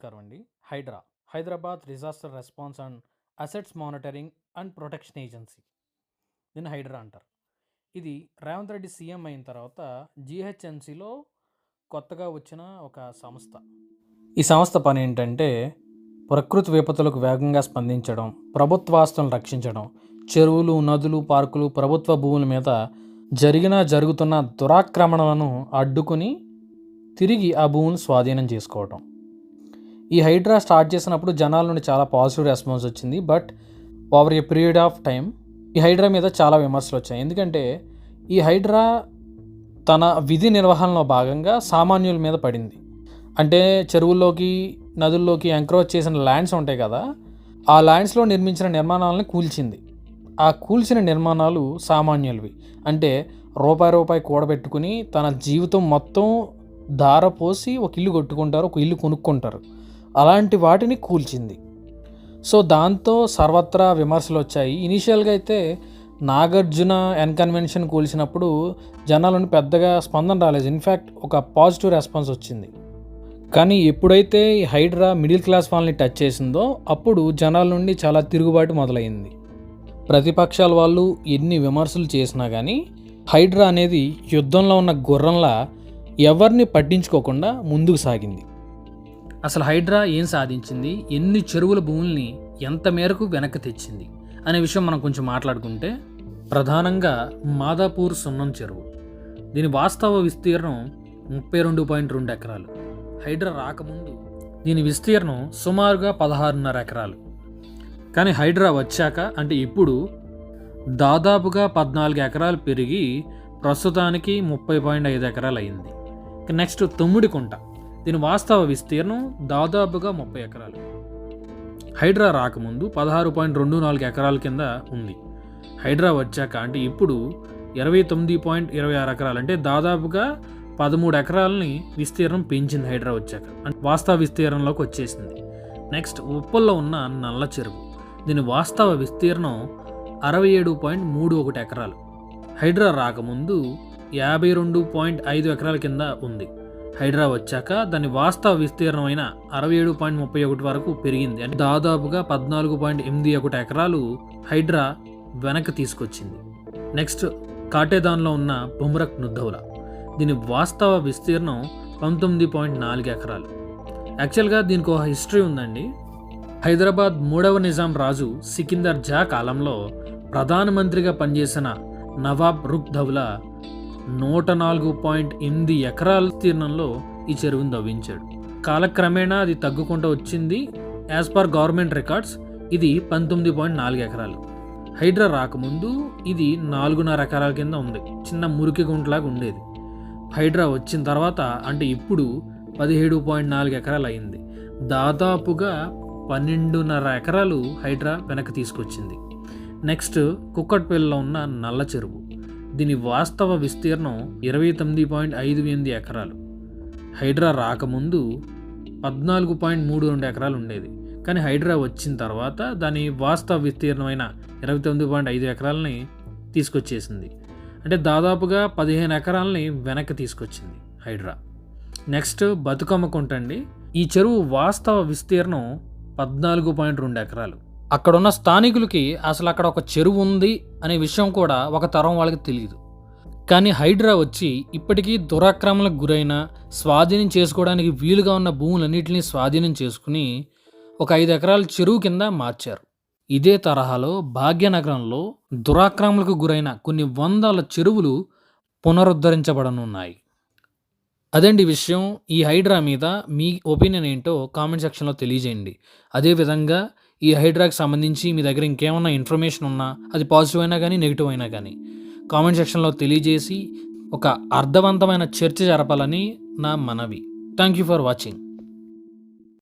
నమస్కారం అండి. Hydraa Hyderabad disaster response and assets monitoring and protection agency. దీన్ని హైడ్రా అంటారు. ఇది రేవంత్ రెడ్డి సీఎం అయిన తర్వాత జిహెచ్ఎంసీలో కొత్తగా వచ్చిన ఒక సంస్థ. ఈ సంస్థ పని ఏంటంటే ప్రకృతి విపత్తులకు వేగంగా స్పందించడం ప్రభుత్వాస్తులను రక్షించడం చెరువులు నదులు పార్కులు ప్రభుత్వ భూముల మీద జరిగిన జరుగుతున్న దురాక్రమణలను అడ్డుకుని తిరిగి ఆ భూములను స్వాధీనం చేసుకోవటం. ఈ హైడ్రా స్టార్ట్ చేసినప్పుడు జనాల నుండి చాలా పాజిటివ్ రెస్పాన్స్ వచ్చింది but over a period of time ఈ హైడ్రా మీద చాలా విమర్శలు వచ్చాయి. ఎందుకంటే ఈ హైడ్రా తన విధి నిర్వహణలో భాగంగా సామాన్యుల మీద పడింది. అంటే చెరువుల్లోకి నదుల్లోకి ఎంక్రోచ్ చేసిన ల్యాండ్స్ ఉంటాయి కదా ఆ ల్యాండ్స్లో నిర్మించిన నిర్మాణాలను కూల్చింది. ఆ కూల్చిన నిర్మాణాలు సామాన్యులవి. అంటే రూపాయి రూపాయి కూడబెట్టుకుని తన జీవితం మొత్తం దారపోసి ఒక ఇల్లు కొట్టుకుంటారు ఒక ఇల్లు కొనుక్కుంటారు. అలాంటి వాటిని కూల్చింది. సో దాంతో సర్వత్రా విమర్శలు వచ్చాయి ఇనీషియల్గా అయితే నాగార్జున ఎన్కన్వెన్షన్ కూల్చినప్పుడు జనాలను పెద్దగా స్పందన రాలేదు. ఇన్ఫ్యాక్ట్ ఒక పాజిటివ్ రెస్పాన్స్ వచ్చింది. కానీ ఎప్పుడైతే ఈ హైడ్రా మిడిల్ క్లాస్ వాళ్ళని టచ్ చేసిందో అప్పుడు జనాల నుండి చాలా తిరుగుబాటు మొదలైంది. ప్రతిపక్షాల వాళ్ళు ఎన్ని విమర్శలు చేసినా కానీ హైడ్రా అనేది యుద్ధంలో ఉన్న గుర్రంలా ఎవరిని పట్టించుకోకుండా ముందుకు సాగింది. అసలు హైడ్రా ఏం సాధించింది? ఎన్ని చెరువుల భూముల్ని ఎంత మేరకు వెనక్కి తెచ్చింది? అనే విషయం మనం కొంచెం మాట్లాడుకుంటే ప్రధానంగా మాదాపూర్ సున్నం చెరువు. దీని వాస్తవ విస్తీర్ణం ముప్పై రెండు పాయింట్ రెండు ఎకరాలు. హైడ్రా రాకముందు దీని విస్తీర్ణం సుమారుగా పదహారున్నర ఎకరాలు. కానీ హైడ్రా వచ్చాక అంటే ఇప్పుడు దాదాపుగా పద్నాలుగు ఎకరాలు పెరిగి ప్రస్తుతానికి ముప్పై పాయింట్ ఐదు ఎకరాలు అయింది. నెక్స్ట్ నెక్స్ట్ తొమ్మిడికుంట దీని వాస్తవ విస్తీర్ణం దాదాపుగా ముప్పై ఎకరాలు. హైడ్రా రాకముందు పదహారు పాయింట్ రెండు నాలుగు ఎకరాల కింద ఉంది. హైడ్రా వచ్చాక అంటే ఇప్పుడు ఇరవై తొమ్మిది పాయింట్ ఇరవై ఆరు ఎకరాలు. అంటే దాదాపుగా పదమూడు ఎకరాలని విస్తీర్ణం పెంచింది హైడ్రా వచ్చాక. అంటే వాస్తవ విస్తీర్ణంలోకి వచ్చేసింది. నెక్స్ట్ ఉప్పల్లో ఉన్న నల్ల చెరువు. దీని వాస్తవ విస్తీర్ణం అరవై ఏడు పాయింట్ మూడు ఒకటి ఎకరాలు. హైడ్రా రాకముందు యాభై రెండు పాయింట్ ఐదు ఎకరాల కింద ఉంది. హైడ్రా వచ్చాక దాని వాస్తవ విస్తీర్ణమైన అరవై ఏడు పాయింట్ ముప్పై ఒకటి వరకు పెరిగింది. అంటే దాదాపుగా పద్నాలుగు పాయింట్ ఎనిమిది ఒకటి ఎకరాలు హైడ్రా వెనక్కి తీసుకొచ్చింది. నెక్స్ట్ కాటేదాన్లో ఉన్న బుమ్రక్ నుద్దౌలా. దీని వాస్తవ విస్తీర్ణం పంతొమ్మిది పాయింట్ నాలుగు ఎకరాలు. యాక్చువల్గా దీనికి ఒక హిస్టరీ ఉందండి. హైదరాబాద్ మూడవ నిజాం రాజు సికిందర్ జా కాలంలో ప్రధానమంత్రిగా పనిచేసిన నవాబ్ రుక్ ధౌలా నూట నాలుగు పాయింట్ ఎనిమిది ఎకరాల తీర్ణంలో ఈ చెరువును దవ్వించాడు కాలక్రమేణా అది తగ్గుకుంటూ వచ్చింది. యాజ్ పర్ గవర్నమెంట్ రికార్డ్స్ ఇది పంతొమ్మిది పాయింట్ నాలుగు ఎకరాలు. హైడ్రా రాకముందు ఇది నాలుగున్నర ఎకరాల కింద ఉంది. చిన్న మురికి గుంటలాగా ఉండేది. హైడ్రా వచ్చిన తర్వాత అంటే ఇప్పుడు పదిహేడు పాయింట్ నాలుగు ఎకరాలు అయింది. దాదాపుగా పన్నెండున్నర ఎకరాలు హైడ్రా వెనక్కి తీసుకొచ్చింది. నెక్స్ట్ కుక్కట్పల్లిలో ఉన్న నల్ల చెరువు. దీని వాస్తవ విస్తీర్ణం ఇరవై తొమ్మిది పాయింట్ ఐదు ఎనిమిది ఎకరాలు. హైడ్రా రాకముందు పద్నాలుగు పాయింట్ మూడు రెండు ఎకరాలు ఉండేది. కానీ హైడ్రా వచ్చిన తర్వాత దాని వాస్తవ విస్తీర్ణమైన ఇరవై తొమ్మిది పాయింట్ ఐదు ఎకరాలని తీసుకొచ్చేసింది. అంటే దాదాపుగా పదిహేను ఎకరాలని వెనక్కి తీసుకొచ్చింది హైడ్రా. నెక్స్ట్ బతుకమ్మ కొంటండి ఈ చెరువు వాస్తవ విస్తీర్ణం పద్నాలుగు పాయింట్ రెండు ఎకరాలు. అక్కడున్న స్థానికులకి అసలు అక్కడ ఒక చెరువు ఉంది అనే విషయం కూడా ఒక తరం వాళ్ళకి తెలియదు కానీ హైడ్రా వచ్చి ఇప్పటికీ దురాక్రమణలకు గురైన స్వాధీనం చేసుకోవడానికి వీలుగా ఉన్న భూములన్నింటినీ స్వాధీనం చేసుకుని ఒక ఐదు ఎకరాల చెరువు కింద మార్చారు. ఇదే తరహాలో భాగ్యనగరంలో దురాక్రమణలకు గురైన కొన్ని వందల చెరువులు పునరుద్ధరించబడనున్నాయి. అదండి విషయం. ఈ హైడ్రా మీద మీ ఒపీనియన్ ఏంటో కామెంట్ సెక్షన్లో తెలియజేయండి. అదేవిధంగా ఈ హైడ్రాకి సంబంధించి మీ దగ్గర ఇంకేమన్నా ఇన్ఫర్మేషన్ ఉన్నా అది పాజిటివ్ అయినా కానీ నెగిటివ్ అయినా కానీ కామెంట్ సెక్షన్లో తెలియజేసి ఒక అర్థవంతమైన చర్చ జరపాలని నా మనవి. Thank you for watching